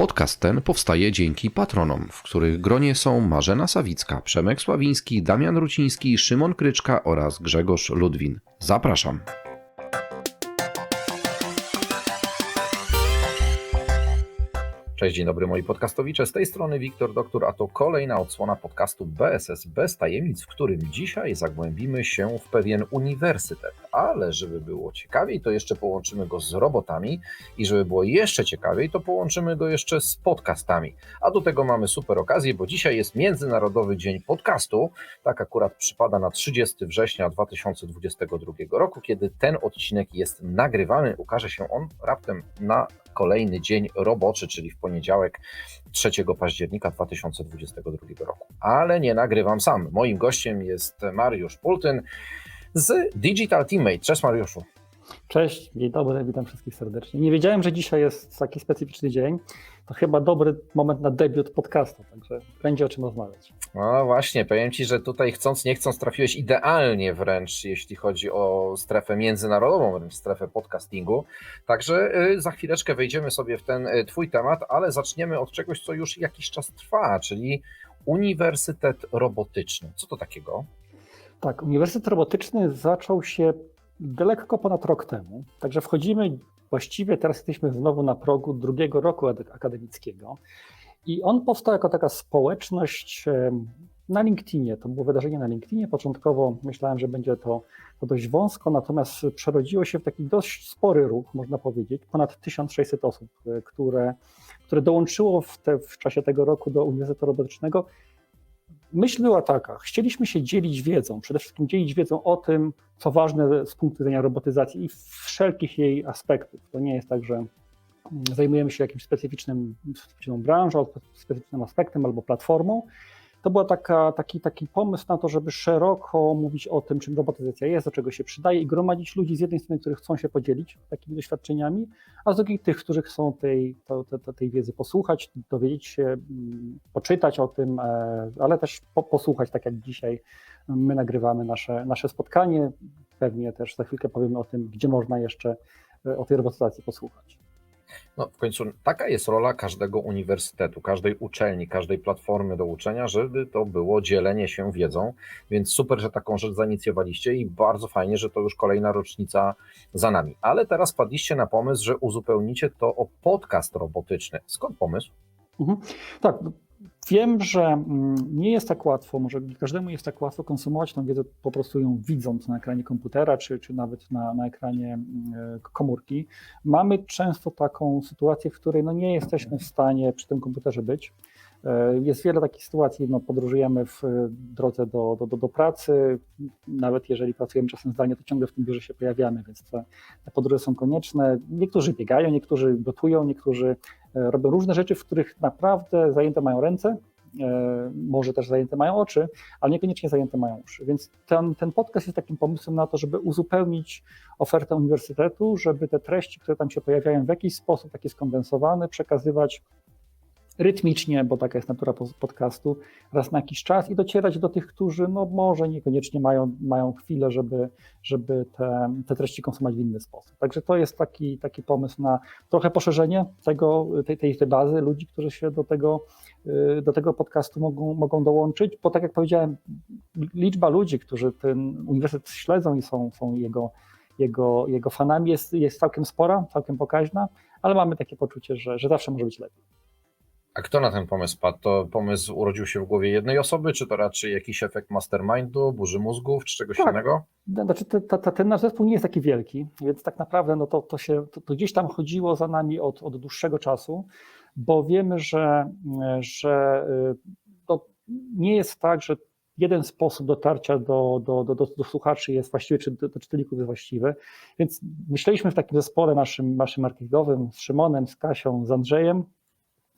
Podcast ten powstaje dzięki patronom, w których gronie są Marzena Sawicka, Przemek Sławiński, Damian Ruciński, Szymon Kryczka oraz Grzegorz Ludwin. Zapraszam. Cześć, dzień dobry moi podcastowicze. Z tej strony Wiktor Doktor, a to kolejna odsłona podcastu BSS bez tajemnic, w którym dzisiaj zagłębimy się w pewien uniwersytet. Ale żeby było ciekawiej, to jeszcze połączymy go z robotami i żeby było jeszcze ciekawiej, to połączymy go jeszcze z podcastami. A do tego mamy super okazję, bo dzisiaj jest Międzynarodowy Dzień Podcastu. Tak akurat przypada na 30 września 2022 roku, kiedy ten odcinek jest nagrywany. Ukaże się on raptem na kolejny dzień roboczy, czyli w poniedziałek 3 października 2022 roku. Ale nie nagrywam sam. Moim gościem jest Mariusz Pultyn z Digital Teammate. Cześć Mariuszu. Cześć, dzień dobry, witam wszystkich serdecznie. Nie wiedziałem, że dzisiaj jest taki specyficzny dzień. To chyba dobry moment na debiut podcastu, także będzie o czym rozmawiać. No właśnie, powiem Ci, że tutaj chcąc, nie chcąc trafiłeś idealnie wręcz, jeśli chodzi o strefę międzynarodową, wręcz strefę podcastingu. Także y, za chwileczkę wejdziemy sobie w ten y, Twój temat, ale zaczniemy od czegoś, co już jakiś czas trwa, czyli Uniwersytet Robotyczny. Co to takiego? Tak, Uniwersytet Robotyczny zaczął się lekko ponad rok temu. Także wchodzimy, właściwie teraz jesteśmy znowu na progu drugiego roku akademickiego. I on powstał jako taka społeczność na LinkedInie. To było wydarzenie na LinkedInie. Początkowo myślałem, że będzie to, to dość wąsko, natomiast przerodziło się w taki dość spory ruch, można powiedzieć. Ponad 1600 osób, e, które, które dołączyło w, te, w czasie tego roku do Uniwersytetu Robotycznego Myśl była taka, chcieliśmy się dzielić wiedzą, przede wszystkim dzielić wiedzą o tym, co ważne z punktu widzenia robotyzacji i wszelkich jej aspektów. To nie jest tak, że zajmujemy się jakimś specyficznym, branżą, specyficznym aspektem albo platformą, to był taki, taki pomysł na to, żeby szeroko mówić o tym, czym robotyzacja jest, do czego się przydaje i gromadzić ludzi z jednej strony, którzy chcą się podzielić takimi doświadczeniami, a z drugiej tych, którzy chcą tej, to, to, tej wiedzy posłuchać, dowiedzieć się, mm, poczytać o tym, e, ale też po, posłuchać, tak jak dzisiaj my nagrywamy nasze, nasze spotkanie. Pewnie też za chwilkę powiemy o tym, gdzie można jeszcze e, o tej robotyzacji posłuchać. No, w końcu taka jest rola każdego uniwersytetu, każdej uczelni, każdej platformy do uczenia, żeby to było dzielenie się wiedzą. Więc super, że taką rzecz zainicjowaliście i bardzo fajnie, że to już kolejna rocznica za nami. Ale teraz padliście na pomysł, że uzupełnicie to o podcast robotyczny. Skąd pomysł? Mhm. Tak, Wiem, że mm, nie jest tak łatwo, może nie każdemu jest tak łatwo konsumować tą wiedzę po prostu ją widząc na ekranie komputera, czy, czy nawet na, na ekranie mm, komórki. Mamy często taką sytuację, w której no nie jesteśmy w stanie przy tym komputerze być. E, jest wiele takich sytuacji, no podróżujemy w drodze do, do, do, pracy, nawet jeżeli pracujemy czasem zdalnie, to ciągle w tym biurze się pojawiamy, więc te, te podróże są konieczne. Niektórzy biegają, niektórzy gotują, niektórzy e, robią różne rzeczy, w których naprawdę zajęte mają ręce, e, może też zajęte mają oczy, ale niekoniecznie zajęte mają uszy. Więc ten, ten podcast jest takim pomysłem na to, żeby uzupełnić ofertę uniwersytetu, żeby te treści, które tam się pojawiają w jakiś sposób, takie skondensowane, przekazywać rytmicznie, bo taka jest natura podcastu, raz na jakiś czas i docierać do tych, którzy no może niekoniecznie mają, mają chwilę, żeby, żeby te, te treści konsumować w inny sposób. Także to jest taki, taki pomysł na trochę poszerzenie tego, tej, tej, tej bazy ludzi, którzy się do tego, y, do tego podcastu mogą, mogą dołączyć, bo tak jak powiedziałem, liczba ludzi, którzy ten uniwersytet śledzą i są, są jego, jego, jego fanami jest, jest całkiem spora, całkiem pokaźna, ale mamy takie poczucie, że, że zawsze może być lepiej. A kto na ten pomysł padł? To pomysł urodził się w głowie jednej osoby, czy to raczej jakiś efekt mastermindu, burzy mózgów, czy czegoś tak. innego? Znaczy, te, te, ten nasz zespół nie jest taki wielki, więc tak naprawdę no to, to, się, to, to gdzieś tam chodziło za nami od, od dłuższego czasu, bo wiemy, że, że y, to nie jest tak, że jeden sposób dotarcia do, do, do, do, do słuchaczy jest właściwy, czy do, do czytelników jest właściwy. Więc myśleliśmy w takim zespole naszym, naszym marketingowym z Szymonem, z Kasią, z Andrzejem,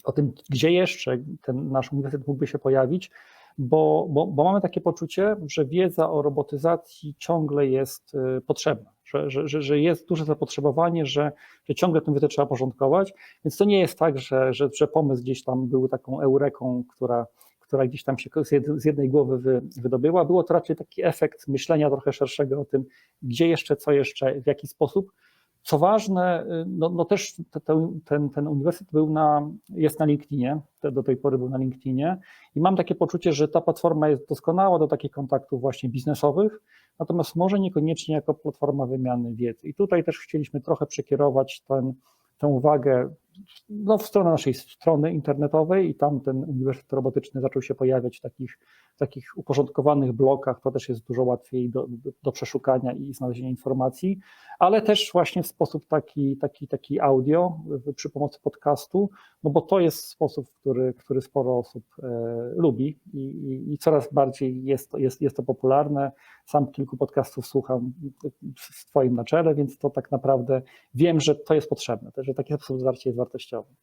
o tym, gdzie jeszcze ten nasz uniwersytet mógłby się pojawić, bo, bo, bo mamy takie poczucie, że wiedza o robotyzacji ciągle jest y, potrzebna, że, że, że jest duże zapotrzebowanie, że, że ciągle tę wiedzę trzeba porządkować, więc to nie jest tak, że, że, że pomysł gdzieś tam był taką eureką, która, która gdzieś tam się z jednej głowy wy, wydobyła. Było to raczej taki efekt myślenia trochę szerszego o tym, gdzie jeszcze, co jeszcze, w jaki sposób Co ważne, y, no, no też te, te, ten, ten uniwersytet był na, jest na LinkedInie, te, do tej pory był na LinkedInie i mam takie poczucie, że ta platforma jest doskonała do takich kontaktów właśnie biznesowych, natomiast może niekoniecznie jako platforma wymiany wiedzy. I tutaj też chcieliśmy trochę przekierować ten, tę uwagę no, w stronę naszej strony internetowej i tam ten uniwersytet robotyczny zaczął się pojawiać w takich, takich uporządkowanych blokach, to też jest dużo łatwiej do, do, przeszukania i znalezienia informacji, ale też właśnie w sposób taki, taki, taki audio przy pomocy podcastu, no bo to jest sposób, który, który sporo osób e, lubi i, i, i, coraz bardziej jest jest, jest to popularne. Sam kilku podcastów słucham w Twoim na czele, więc to tak naprawdę wiem, że to jest potrzebne, że taki sposób dotarcia jest wartościowy.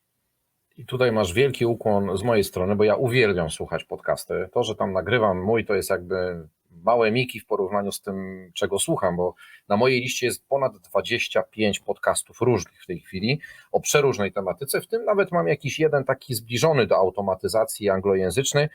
I tutaj masz wielki ukłon z mojej strony, bo ja uwielbiam słuchać podcasty. To, że tam nagrywam mój, to jest jakby małe miki w porównaniu z tym, czego słucham, bo na mojej liście jest ponad 25 podcastów różnych w tej chwili o przeróżnej tematyce, w tym nawet mam jakiś jeden taki zbliżony do automatyzacji anglojęzyczny,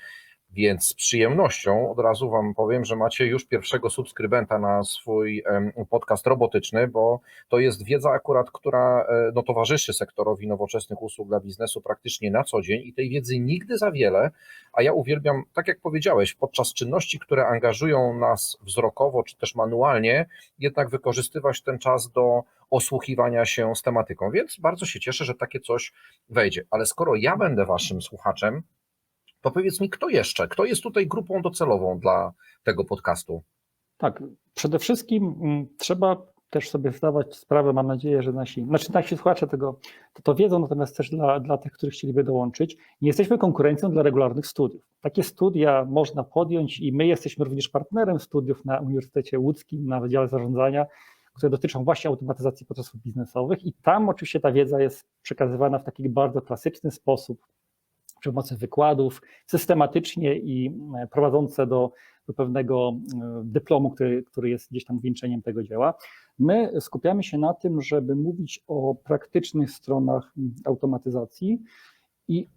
więc z przyjemnością od razu Wam powiem, że macie już pierwszego subskrybenta na swój podcast robotyczny, bo to jest wiedza akurat, która e, no, towarzyszy sektorowi nowoczesnych usług dla biznesu praktycznie na co dzień i tej wiedzy nigdy za wiele, a ja uwielbiam, tak jak powiedziałeś, podczas czynności, które angażują nas wzrokowo czy też manualnie, jednak wykorzystywać ten czas do osłuchiwania się z tematyką, więc bardzo się cieszę, że takie coś wejdzie. Ale skoro ja będę Waszym słuchaczem, to powiedz mi, kto jeszcze? Kto jest tutaj grupą docelową dla tego podcastu? Tak, przede wszystkim mm, trzeba też sobie zdawać sprawę, mam nadzieję, że nasi, znaczy nasi słuchacze tego to, to wiedzą, natomiast też dla, dla tych, których chcieliby dołączyć, nie jesteśmy konkurencją dla regularnych studiów. Takie studia można podjąć i my jesteśmy również partnerem studiów na Uniwersytecie Łódzkim, na Wydziale Zarządzania, które dotyczą właśnie automatyzacji procesów biznesowych i tam oczywiście ta wiedza jest przekazywana w taki bardzo klasyczny sposób, przy pomocy wykładów, systematycznie i e, prowadzące do, do pewnego e, dyplomu, który, który jest gdzieś tam wieńczeniem tego dzieła. My skupiamy się na tym, żeby mówić o praktycznych stronach automatyzacji i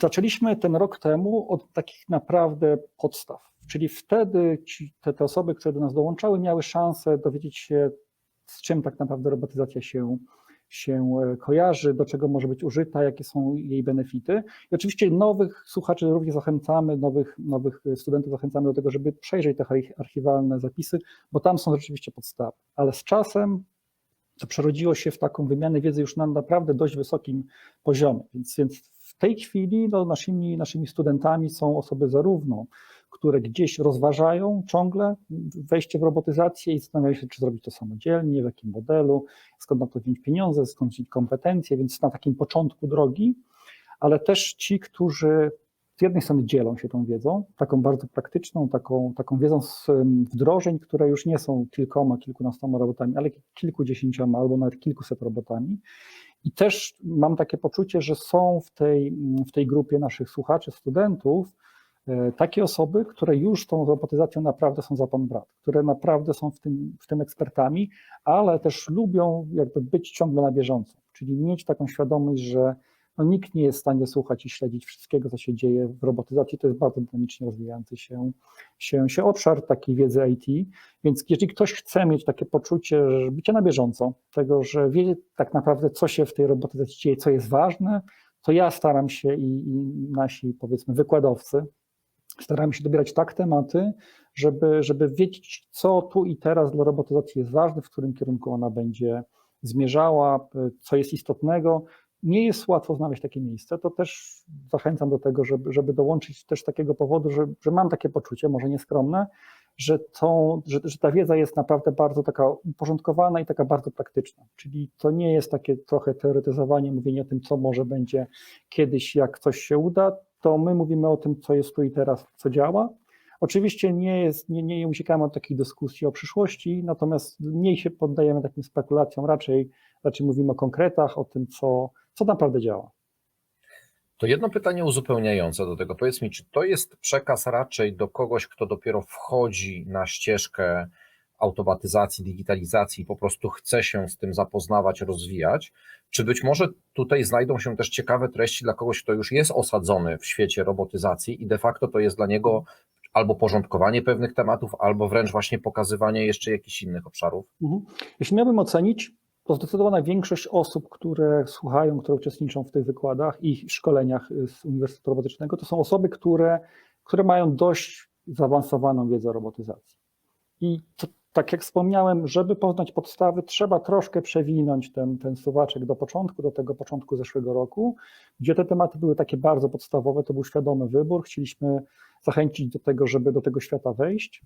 zaczęliśmy ten rok temu od takich naprawdę podstaw. Czyli wtedy ci, te, te osoby, które do nas dołączały, miały szansę dowiedzieć się, z czym tak naprawdę robotyzacja się się e, kojarzy, do czego może być użyta, jakie są jej benefity. I oczywiście nowych słuchaczy również zachęcamy, nowych, nowych studentów zachęcamy do tego, żeby przejrzeć te archiwalne zapisy, bo tam są rzeczywiście podstawy. Ale z czasem to przerodziło się w taką wymianę wiedzy już na naprawdę dość wysokim poziomie. Więc, więc w tej chwili no, naszymi, naszymi studentami są osoby zarówno które gdzieś rozważają ciągle wejście w robotyzację i zastanawiają się, czy zrobić to samodzielnie, w jakim modelu, skąd na to wziąć pieniądze, skąd wziąć kompetencje, więc na takim początku drogi, ale też ci, którzy z jednej strony dzielą się tą wiedzą, taką bardzo praktyczną, taką, taką wiedzą z wdrożeń, które już nie są kilkoma, kilkunastoma robotami, ale kilkudziesięcioma albo nawet kilkuset robotami. I też mam takie poczucie, że są w tej, w tej grupie naszych słuchaczy, studentów, takie osoby, które już tą robotyzacją naprawdę są za pan brat, które naprawdę są w tym, w tym ekspertami, ale też lubią jakby być ciągle na bieżąco, czyli mieć taką świadomość, że no, nikt nie jest w stanie słuchać i śledzić wszystkiego, co się dzieje w robotyzacji. To jest bardzo dynamicznie rozwijający się, się, się obszar takiej wiedzy IT. Więc jeżeli ktoś chce mieć takie poczucie że bycia na bieżąco, tego, że wie tak naprawdę, co się w tej robotyzacji dzieje, co jest ważne, to ja staram się i, i nasi, powiedzmy, wykładowcy, staramy się dobierać tak tematy, żeby, żeby wiedzieć, co tu i teraz dla robotyzacji jest ważne, w którym kierunku ona będzie zmierzała, co jest istotnego. Nie jest łatwo znaleźć takie miejsce, to też zachęcam do tego, żeby, żeby dołączyć też z takiego powodu, że, że mam takie poczucie, może nieskromne, że, to, że, że ta wiedza jest naprawdę bardzo taka uporządkowana i taka bardzo praktyczna. Czyli to nie jest takie trochę teoretyzowanie, mówienie o tym, co może będzie kiedyś, jak coś się uda, to my mówimy o tym, co jest tu i teraz, co działa. Oczywiście nie, jest, nie, nie uciekamy od takiej dyskusji o przyszłości, natomiast mniej się poddajemy takim spekulacjom, raczej, raczej mówimy o konkretach, o tym, co, co naprawdę działa. To jedno pytanie uzupełniające do tego. Powiedz mi, czy to jest przekaz raczej do kogoś, kto dopiero wchodzi na ścieżkę automatyzacji, digitalizacji, po prostu chce się z tym zapoznawać, rozwijać, czy być może tutaj znajdą się też ciekawe treści dla kogoś, kto już jest osadzony w świecie robotyzacji i de facto to jest dla niego albo porządkowanie pewnych tematów, albo wręcz właśnie pokazywanie jeszcze jakichś innych obszarów? Mhm. Jeśli miałbym ocenić, to zdecydowana większość osób, które słuchają, które uczestniczą w tych wykładach i szkoleniach z Uniwersytetu Robotycznego, to są osoby, które, które mają dość zaawansowaną wiedzę o robotyzacji. I to, tak jak wspomniałem, żeby poznać podstawy, trzeba troszkę przewinąć ten, ten suwaczek do początku, do tego początku zeszłego roku, gdzie te tematy były takie bardzo podstawowe, to był świadomy wybór, chcieliśmy zachęcić do tego, żeby do tego świata wejść.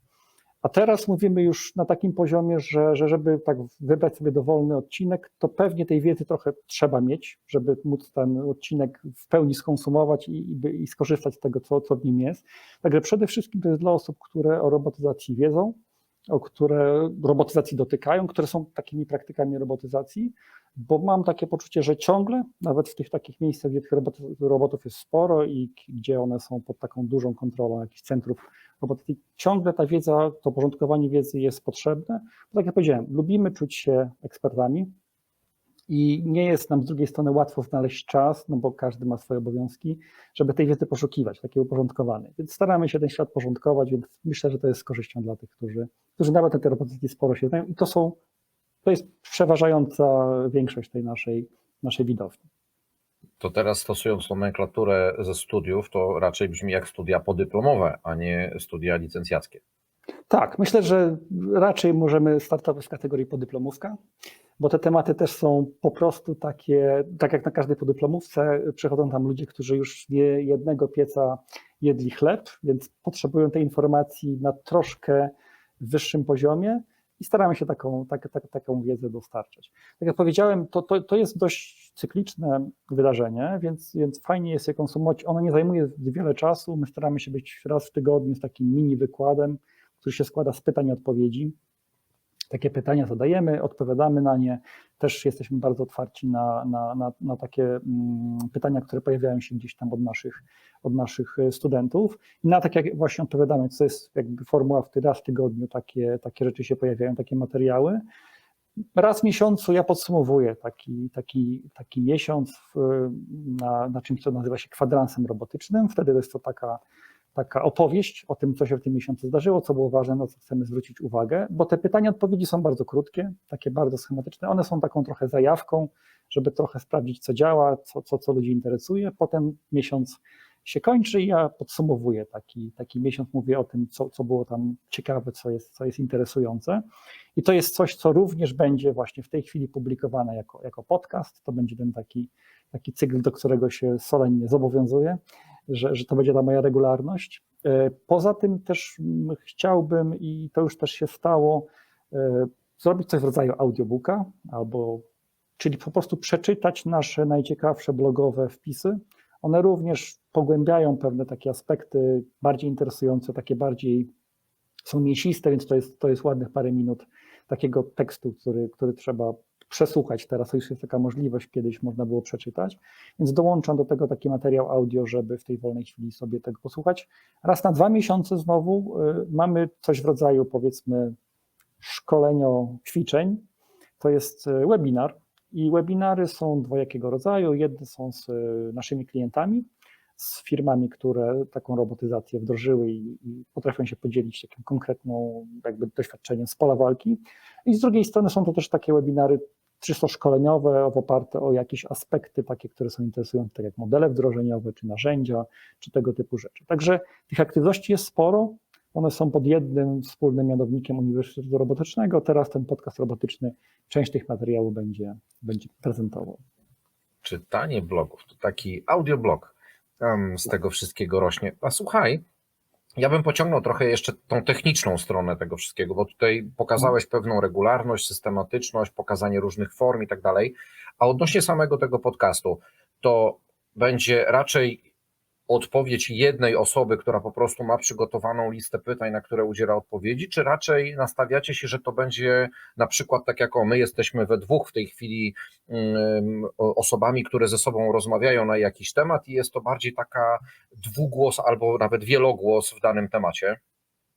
A teraz mówimy już na takim poziomie, że, że żeby tak wybrać sobie dowolny odcinek, to pewnie tej wiedzy trochę trzeba mieć, żeby móc ten odcinek w pełni skonsumować i, i, i skorzystać z tego, co, co w nim jest. Także przede wszystkim to jest dla osób, które o robotyzacji wiedzą, które robotyzacji dotykają, które są takimi praktykami robotyzacji, bo mam takie poczucie, że ciągle, nawet w tych takich miejscach, gdzie tych robotów jest sporo i gdzie one są pod taką dużą kontrolą jakichś centrów robotyki, ciągle ta wiedza, to porządkowanie wiedzy jest potrzebne. Bo tak jak powiedziałem, lubimy czuć się ekspertami i nie jest nam z drugiej strony łatwo znaleźć czas, no bo każdy ma swoje obowiązki, żeby tej wiedzy poszukiwać, takiej uporządkowanej. Więc staramy się ten świat porządkować, więc myślę, że to jest z korzyścią dla tych, którzy, którzy nawet na tej robotyki sporo się znają i to są, to jest przeważająca większość tej naszej, naszej widowni. To teraz stosując nomenklaturę ze studiów, to raczej brzmi jak studia podyplomowe, a nie studia licencjackie. Tak, myślę, że raczej możemy startować z kategorii podyplomówka, bo te tematy też są po prostu takie, tak jak na każdej podyplomówce, przychodzą tam ludzie, którzy już nie jednego pieca jedli chleb, więc potrzebują tej informacji na troszkę wyższym poziomie i staramy się taką, tak, tak, taką wiedzę dostarczać. Tak jak powiedziałem, to, to, to jest dość cykliczne wydarzenie, więc, więc fajnie jest je konsumować. Ono nie zajmuje wiele czasu. My staramy się być raz w tygodniu z takim mini wykładem, który się składa z pytań i odpowiedzi. Takie pytania zadajemy, odpowiadamy na nie. Też jesteśmy bardzo otwarci na, na, na, na takie mm, pytania, które pojawiają się gdzieś tam od naszych, od naszych studentów. I na tak jak właśnie odpowiadamy, co jest jakby formuła w raz w tygodniu, takie, takie rzeczy się pojawiają, takie materiały. Raz w miesiącu ja podsumowuję taki, taki, taki miesiąc na, na czymś, co nazywa się kwadransem robotycznym. Wtedy jest to taka taka opowieść o tym, co się w tym miesiącu zdarzyło, co było ważne, na co chcemy zwrócić uwagę, bo te pytania, odpowiedzi są bardzo krótkie, takie bardzo schematyczne. One są taką trochę zajawką, żeby trochę sprawdzić, co działa, co, co, co ludzi interesuje. Potem miesiąc się kończy i ja podsumowuję taki, taki miesiąc, mówię o tym, co, co było tam ciekawe, co jest, co jest interesujące. I to jest coś, co również będzie właśnie w tej chwili publikowane jako, jako podcast. To będzie ten taki, taki cykl, do którego się solennie zobowiązuję że, że to będzie ta moja regularność. E, poza tym też chciałbym, i to już też się stało, e, zrobić coś w rodzaju audiobooka, albo, czyli po prostu przeczytać nasze najciekawsze blogowe wpisy. One również pogłębiają pewne takie aspekty bardziej interesujące, takie bardziej są mięsiste, więc to jest, to jest ładnych parę minut takiego tekstu, który, który trzeba przesłuchać. Teraz już jest taka możliwość, kiedyś można było przeczytać, więc dołączam do tego taki materiał audio, żeby w tej wolnej chwili sobie tego posłuchać. Raz na dwa miesiące znowu y, mamy coś w rodzaju powiedzmy szkolenio ćwiczeń. To jest y, webinar i webinary są dwojakiego rodzaju. Jedne są z y, naszymi klientami, z firmami, które taką robotyzację wdrożyły i, i, potrafią się podzielić takim konkretną jakby doświadczeniem z pola walki. I z drugiej strony są to też takie webinary czysto szkoleniowe, oparte o jakieś aspekty takie, które są interesujące, tak jak modele wdrożeniowe, czy narzędzia, czy tego typu rzeczy. Także tych aktywności jest sporo, one są pod jednym wspólnym mianownikiem Uniwersytetu Robotycznego. Teraz ten podcast robotyczny część tych materiałów będzie, będzie prezentował. Czytanie blogów to taki audioblog z tego wszystkiego rośnie. A słuchaj, ja bym pociągnął trochę jeszcze tą techniczną stronę tego wszystkiego, bo tutaj pokazałeś pewną regularność, systematyczność, pokazanie różnych form i tak dalej. A odnośnie samego tego podcastu, to będzie raczej odpowiedź jednej osoby, która po prostu ma przygotowaną listę pytań, na które udziela odpowiedzi, czy raczej nastawiacie się, że to będzie na przykład tak jak o, my jesteśmy we dwóch w tej chwili um, osobami, które ze sobą rozmawiają na jakiś temat i jest to bardziej taka dwugłos albo nawet wielogłos w danym temacie?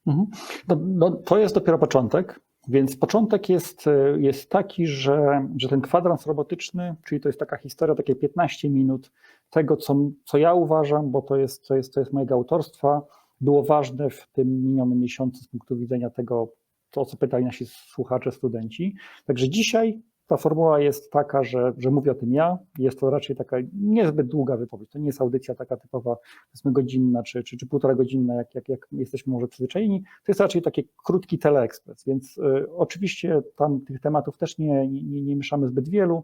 Mhm. No, no, to jest dopiero początek. Więc początek jest, jest taki, że, że ten kwadrans robotyczny, czyli to jest taka historia, takie 15 minut tego, co, co ja uważam, bo to jest, to, jest, to jest mojego autorstwa, było ważne w tym minionym miesiącu z punktu widzenia tego, to, o co pytali nasi słuchacze, studenci. Także dzisiaj Ta formuła jest taka, że, że mówię o tym ja. Jest to raczej taka niezbyt długa wypowiedź. To nie jest audycja taka typowa, powiedzmy godzinna czy, czy, czy półtora godzinna, jak, jak, jak jesteśmy może przyzwyczajeni. To jest raczej taki krótki teleekspres, więc y, oczywiście tam tych tematów też nie, nie, nie mieszamy zbyt wielu.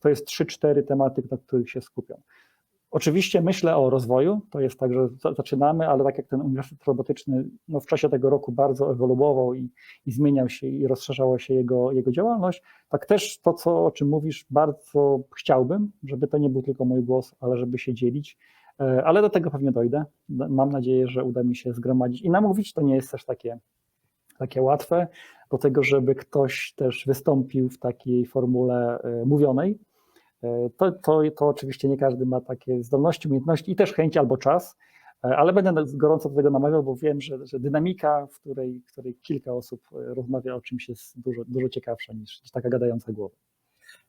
To jest 3-4 tematy, na których się skupiam. Oczywiście myślę o rozwoju, to jest tak, że zaczynamy, ale tak jak ten Uniwersytet Robotyczny no w czasie tego roku bardzo ewoluował i, i zmieniał się i rozszerzała się jego, jego działalność, tak też to, co, o czym mówisz, bardzo chciałbym, żeby to nie był tylko mój głos, ale żeby się dzielić, e, ale do tego pewnie dojdę. Mam nadzieję, że uda mi się zgromadzić i namówić, to nie jest też takie, takie łatwe, do tego, żeby ktoś też wystąpił w takiej formule e, mówionej, to, to, to oczywiście nie każdy ma takie zdolności, umiejętności i też chęć albo czas, e, ale będę gorąco do tego namawiał, bo wiem, że, że dynamika, w której, w której kilka osób e, rozmawia o czymś jest dużo, dużo ciekawsza niż, niż taka gadająca głowa.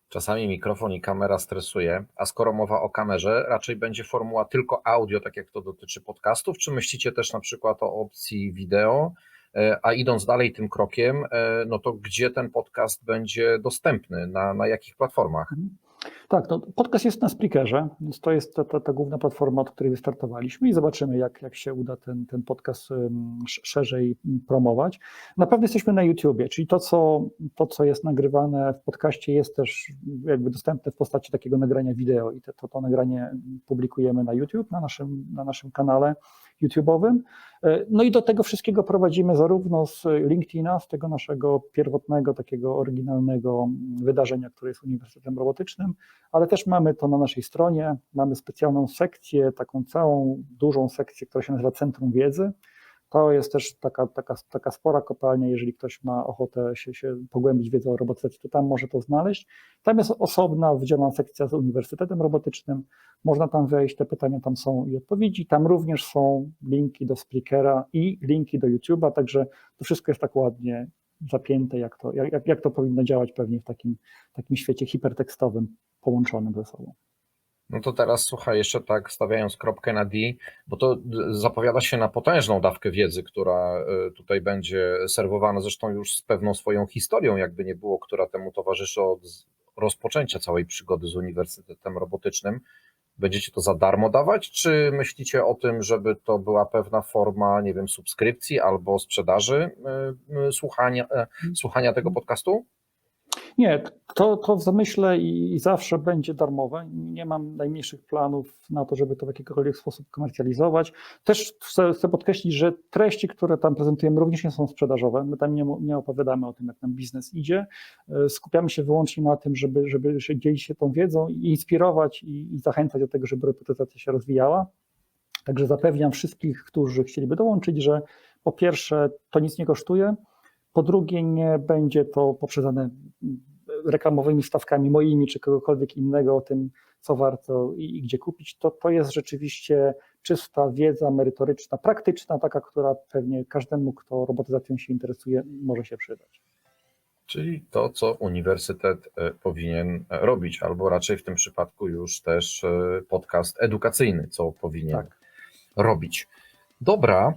Czasami mikrofon i kamera stresuje, a skoro mowa o kamerze, raczej będzie formuła tylko audio, tak jak to dotyczy podcastów, czy myślicie też na przykład o opcji wideo? A idąc dalej tym krokiem, no to gdzie ten podcast będzie dostępny, na, na jakich platformach? Mhm. Tak, no, podcast jest na Spreakerze, więc to jest ta, ta, ta, główna platforma, od której wystartowaliśmy i zobaczymy, jak, jak się uda ten, ten podcast szerzej promować. Na pewno jesteśmy na YouTubie, czyli to co, to, co jest nagrywane w podcaście, jest też jakby dostępne w postaci takiego nagrania wideo i to, to, to nagranie publikujemy na YouTube, na naszym, na naszym kanale YouTube'owym. E, no i do tego wszystkiego prowadzimy zarówno z LinkedIna, z tego naszego pierwotnego, takiego oryginalnego wydarzenia, które jest Uniwersytetem Robotycznym, ale też mamy to na naszej stronie. Mamy specjalną sekcję, taką całą dużą sekcję, która się nazywa Centrum Wiedzy. To jest też taka, taka, taka spora kopalnia, jeżeli ktoś ma ochotę się, się pogłębić wiedzę o robotyce, to tam może to znaleźć. Tam jest osobna, wydzielona sekcja z Uniwersytetem Robotycznym, można tam wejść, te pytania tam są i odpowiedzi. Tam również są linki do Spreakera i linki do YouTube'a, także to wszystko jest tak ładnie zapięte, jak to, jak, jak to powinno działać pewnie w takim, takim świecie hipertekstowym połączonym ze sobą. No to teraz słuchaj, jeszcze tak stawiając kropkę na D, bo to zapowiada się na potężną dawkę wiedzy, która e, tutaj będzie serwowana, zresztą już z pewną swoją historią, jakby nie było, która temu towarzyszy od rozpoczęcia całej przygody z Uniwersytetem Robotycznym. Będziecie to za darmo dawać, czy myślicie o tym, żeby to była pewna forma, nie wiem, subskrypcji albo sprzedaży e, słuchania, e, słuchania tego podcastu? Nie, to, to w zamyśle i, zawsze będzie darmowe. Nie mam najmniejszych planów na to, żeby to w jakikolwiek sposób komercjalizować. Też chcę, chcę podkreślić, że treści, które tam prezentujemy, również nie są sprzedażowe. My tam nie, nie opowiadamy o tym, jak nam biznes idzie. E, skupiamy się wyłącznie na tym, żeby, żeby dzielić się tą wiedzą i inspirować i, i zachęcać do tego, żeby reputacja się rozwijała. Także zapewniam wszystkich, którzy chcieliby dołączyć, że po pierwsze to nic nie kosztuje, po drugie, nie będzie to poprzedzane reklamowymi stawkami moimi czy kogokolwiek innego o tym, co warto i, i, gdzie kupić. To, to jest rzeczywiście czysta wiedza merytoryczna, praktyczna, taka, która pewnie każdemu, kto robotyzacją się interesuje, może się przydać. Czyli to, co uniwersytet e, powinien e, robić, albo raczej w tym przypadku już też e, podcast edukacyjny, co powinien tak. robić. Dobra,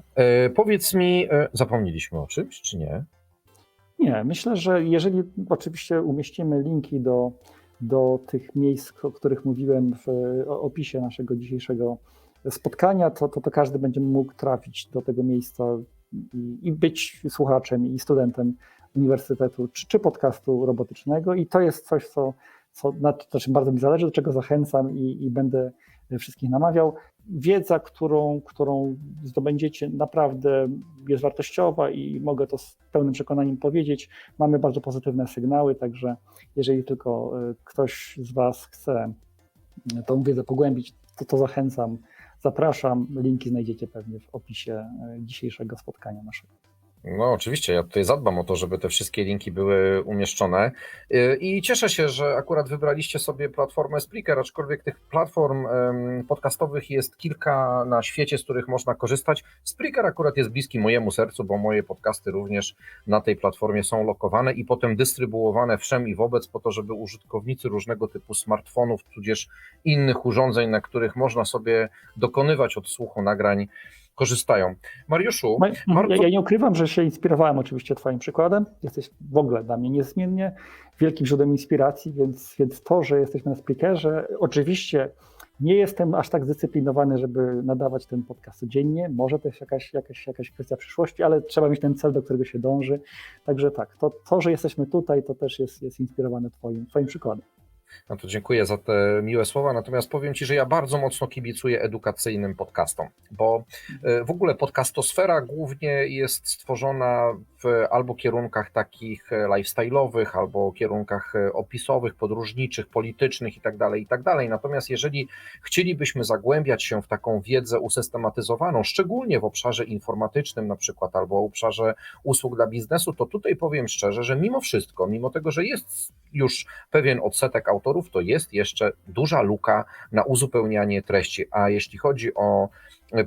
powiedz mi, zapomnieliśmy o czymś, czy nie? Nie, myślę, że jeżeli oczywiście umieścimy linki do, do tych miejsc, o których mówiłem w opisie naszego dzisiejszego spotkania, to, to, to każdy będzie mógł trafić do tego miejsca i, i być słuchaczem i studentem uniwersytetu czy, czy podcastu robotycznego. I to jest coś, co, co na to, czym bardzo mi zależy, do czego zachęcam i, i będę wszystkich namawiał. Wiedza, którą, którą zdobędziecie, naprawdę jest wartościowa i mogę to z pełnym przekonaniem powiedzieć. Mamy bardzo pozytywne sygnały, także jeżeli tylko e, ktoś z Was chce tą wiedzę pogłębić, to, to zachęcam, zapraszam. Linki znajdziecie pewnie w opisie e, dzisiejszego spotkania naszego. No, oczywiście, ja tutaj zadbam o to, żeby te wszystkie linki były umieszczone. Y, I cieszę się, że akurat wybraliście sobie platformę Spreaker, aczkolwiek tych platform podcastowych jest kilka na świecie, z których można korzystać. Spreaker akurat jest bliski mojemu sercu, bo moje podcasty również na tej platformie są lokowane i potem dystrybuowane wszem i wobec, po to, żeby użytkownicy różnego typu smartfonów, tudzież innych urządzeń, na których można sobie dokonywać odsłuchu nagrań, korzystają. Mariuszu, Ja, ja nie ukrywam, że się inspirowałem oczywiście Twoim przykładem. Jesteś w ogóle dla mnie niezmiennie wielkim źródłem inspiracji, więc, więc to, że jesteśmy na speakerze, oczywiście nie jestem aż tak zdyscyplinowany, żeby nadawać ten podcast codziennie. Może to jest jakaś, jakaś, jakaś kwestia przyszłości, ale trzeba mieć ten cel, do którego się dąży. Także tak, to, to że jesteśmy tutaj, to też jest, jest inspirowane Twoim, twoim przykładem. No to dziękuję za te miłe słowa, natomiast powiem Ci, że ja bardzo mocno kibicuję edukacyjnym podcastom, bo e, w ogóle podcastosfera głównie jest stworzona w albo kierunkach takich e, lifestyle'owych, albo kierunkach e, opisowych, podróżniczych, politycznych itd., itd. Natomiast jeżeli chcielibyśmy zagłębiać się w taką wiedzę usystematyzowaną, szczególnie w obszarze informatycznym na przykład, albo obszarze usług dla biznesu, to tutaj powiem szczerze, że mimo wszystko, mimo tego, że jest już pewien odsetek autorów, to jest jeszcze duża luka na uzupełnianie treści. A jeśli chodzi o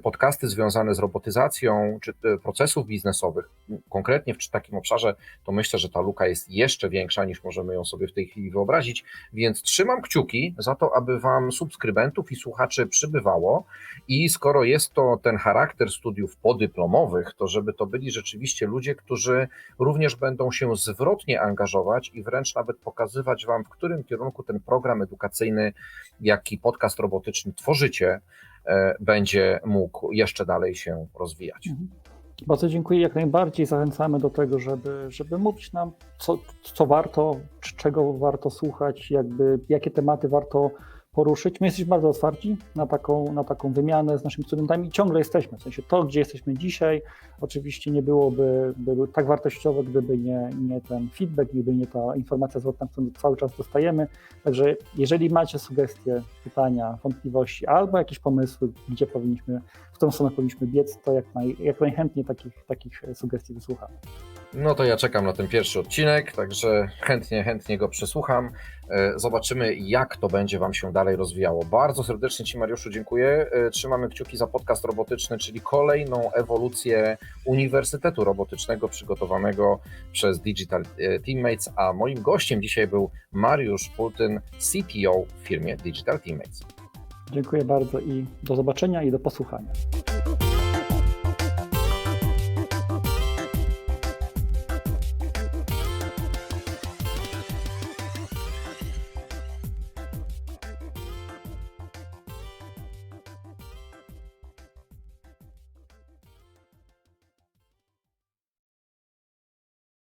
podcasty związane z robotyzacją czy e, procesów biznesowych, konkretnie w takim obszarze, to myślę, że ta luka jest jeszcze większa niż możemy ją sobie w tej chwili wyobrazić. Więc trzymam kciuki za to, aby Wam subskrybentów i słuchaczy przybywało. I skoro jest to ten charakter studiów podyplomowych, to żeby to byli rzeczywiście ludzie, którzy również będą się zwrotnie angażować i wręcz nawet pokazywać Wam, w którym kierunku ten program edukacyjny, jaki podcast robotyczny tworzycie, e, będzie mógł jeszcze dalej się rozwijać. Bardzo dziękuję. Jak najbardziej zachęcamy do tego, żeby, żeby mówić nam, co, co warto, czego warto słuchać, jakby, jakie tematy warto poruszyć. My jesteśmy bardzo otwarci na taką, na taką wymianę z naszymi studentami i ciągle jesteśmy. W sensie to, gdzie jesteśmy dzisiaj, oczywiście nie byłoby by tak wartościowe, gdyby nie, nie ten feedback, gdyby nie ta informacja zwrotna, którą cały czas dostajemy. Także jeżeli macie sugestie, pytania, wątpliwości albo jakieś pomysły, gdzie powinniśmy, w którą stronę powinniśmy biec, to jak, naj, jak najchętniej takich, takich sugestii wysłuchamy. No to ja czekam na ten pierwszy odcinek, także chętnie, chętnie go przesłucham. E, Zobaczymy, jak to będzie Wam się dalej rozwijało. Bardzo serdecznie Ci, Mariuszu, dziękuję. E, Trzymamy kciuki za podcast robotyczny, czyli kolejną ewolucję Uniwersytetu Robotycznego przygotowanego przez Digital e, Teammates, a moim gościem dzisiaj był Mariusz Pultyn, CTO w firmie Digital Teammates. Dziękuję bardzo i do zobaczenia i do posłuchania.